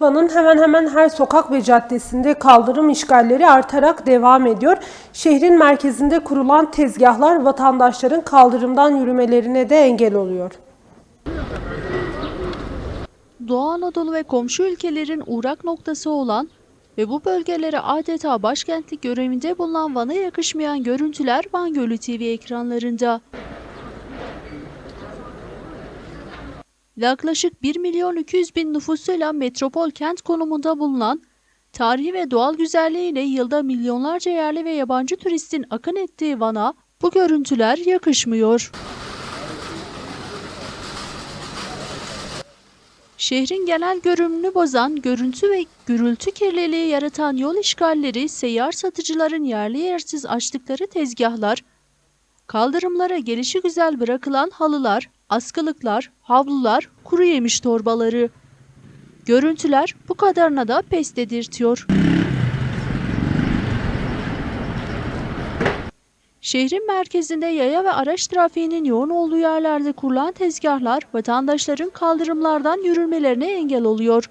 Van'ın hemen hemen her sokak ve caddesinde kaldırım işgalleri artarak devam ediyor. Şehrin merkezinde kurulan tezgahlar vatandaşların kaldırımdan yürümelerine de engel oluyor. Doğu Anadolu ve komşu ülkelerin uğrak noktası olan ve bu bölgelere adeta başkentlik görevinde bulunan Van'a yakışmayan görüntüler Van Gölü TV ekranlarında. Yaklaşık 1 milyon 200 bin nüfusuyla metropol kent konumunda bulunan, tarihi ve doğal güzelliğiyle yılda milyonlarca yerli ve yabancı turistin akın ettiği Van'a bu görüntüler yakışmıyor. Şehrin genel görünümünü bozan görüntü ve gürültü kirliliği yaratan yol işgalleri, seyyar satıcıların yerli yersiz açtıkları tezgahlar, kaldırımlara gelişi güzel bırakılan halılar, askılıklar, havlular, kuru yemiş torbaları. Görüntüler bu kadarına da pes dedirtiyor. Şehrin merkezinde yaya ve araç trafiğinin yoğun olduğu yerlerde kurulan tezgahlar vatandaşların kaldırımlardan yürümelerine engel oluyor.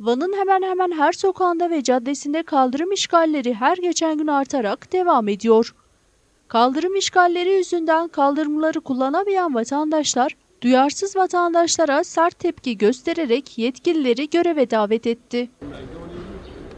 Van'ın hemen hemen her sokağında ve caddesinde kaldırım işgalleri her geçen gün artarak devam ediyor. Kaldırım işgalleri yüzünden kaldırımları kullanamayan vatandaşlar, duyarsız vatandaşlara sert tepki göstererek yetkilileri göreve davet etti.